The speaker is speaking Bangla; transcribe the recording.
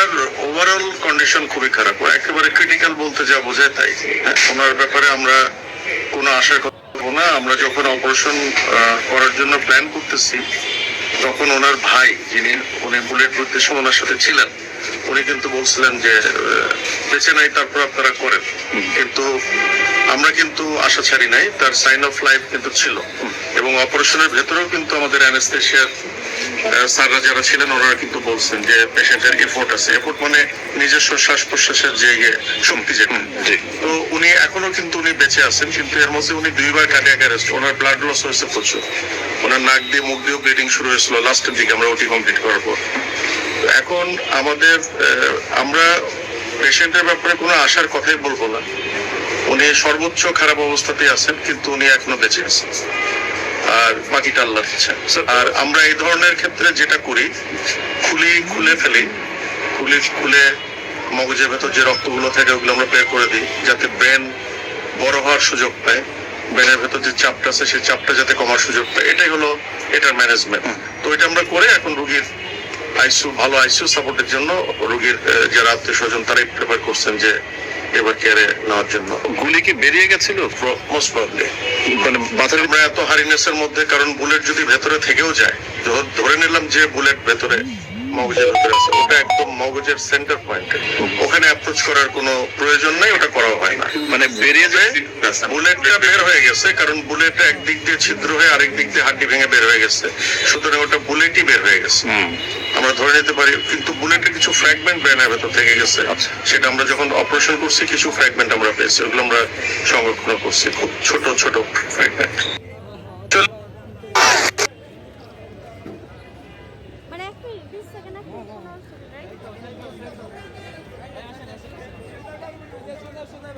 ওনার ওভারঅল কন্ডিশন খুবই খারাপ। একেবারে ক্রিটিক্যাল বলতে যা বোঝায় তাই। ওনার ব্যাপারে আমরা কোনো আশার কথা না। আমরা যখন অপারেশন করার জন্য প্ল্যান করতেছি তখন ওনার ভাই যিনি উনি বুলেট সময় ওনার সাথে ছিলেন উনি কিন্তু বলছিলেন যে বেঁচে নাই তারপর আপনারা করেন। কিন্তু আমরা কিন্তু আশা ছাড়ি নাই। তার সাইন অফ লাইফ কিন্তু ছিল। এবং অপারেশনের ভেতরেও কিন্তু আমাদের অ্যানেস্থেশিয়ার স্যাররা যারা ছিলেন ওনারা কিন্তু বলছেন যে পেশেন্টের এফোর্ট আছে। এফোর্ট মানে নিজস্ব শ্বাস প্রশ্বাসের যে ইয়ে, শক্তি যেটা। তো উনি এখনও কিন্তু উনি বেঁচে আছেন কিন্তু এর মধ্যে উনি দুইবার কার্ডিয়াক অ্যারেস্ট ওনার ব্লাড লস হয়েছে প্রচুর। ওনার নাক দিয়ে মুখ দিয়েও ব্লিডিং শুরু হয়েছিল লাস্টের দিকে আমরা ওটি কমপ্লিট করার পর। এখন আমাদের আমরা পেশেন্টের ব্যাপারে কোনো আশার কথাই বলব না। উনি সর্বোচ্চ খারাপ অবস্থাতেই আছেন কিন্তু উনি এখনও বেঁচে আছেন। আর বাকিটা আল্লাহ ইচ্ছা। আর আমরা এই ধরনের ক্ষেত্রে যেটা করি খুলি খুলে ফেলি। খুলি খুলে মগজের ভেতর যে রক্তগুলো থাকে ওগুলো আমরা বের করে দিই যাতে ব্রেন বড় হওয়ার সুযোগ পায়। ব্রেনের ভেতর যে চাপটা আছে সেই চাপটা যাতে কমার সুযোগ পায়। এটাই হলো এটার ম্যানেজমেন্ট তো এটা আমরা করে এখন রুগীর আইসিউ ভালো আইসিউ সাপোর্টের জন্য রুগীর যারা আত্মীয় স্বজন তারাই প্রেফার করছেন যে এবার কেয়ারে নেওয়ার জন্য। গুলি কি বেরিয়ে গেছিল? মোস্ট প্রবলি মানে মাথার আমরা এত হারিনেসের মধ্যে কারণ বুলেট যদি ভেতরে থেকেও যায় ধরে নিলাম যে বুলেট ভেতরে মগজের ভেতরে আছে। ওটা একদম মগজের সেন্টার পয়েন্টে ওখানে অ্যাপ্রোচ করার কোনো প্রয়োজন নেই ওটা করা হয় না। মানে বেরিয়ে যায় বুলেটটা বের হয়ে গেছে কারণ বুলেটটা একদিক দিয়ে ছিদ্র হয়ে আরেক দিক দিয়ে হাড্ডি ভেঙে বের হয়ে গেছে। সুতরাং ওটা বুলেটই বের হয়ে গেছে। আমরা ধরে নিতে পারি কিন্তু বুলেটের কিছু ফ্র্যাগমেন্ট ব্রেনের ভেতর থেকে গেছে। আচ্ছা। সেটা আমরা যখন অপারেশন করছি কিছু ফ্র্যাগমেন্ট আমরা পেয়েছি। ওগুলো আমরা সংরক্ষণ করছি খুব ছোট ছোট ফ্র্যাগমেন্ট শোনা শোনা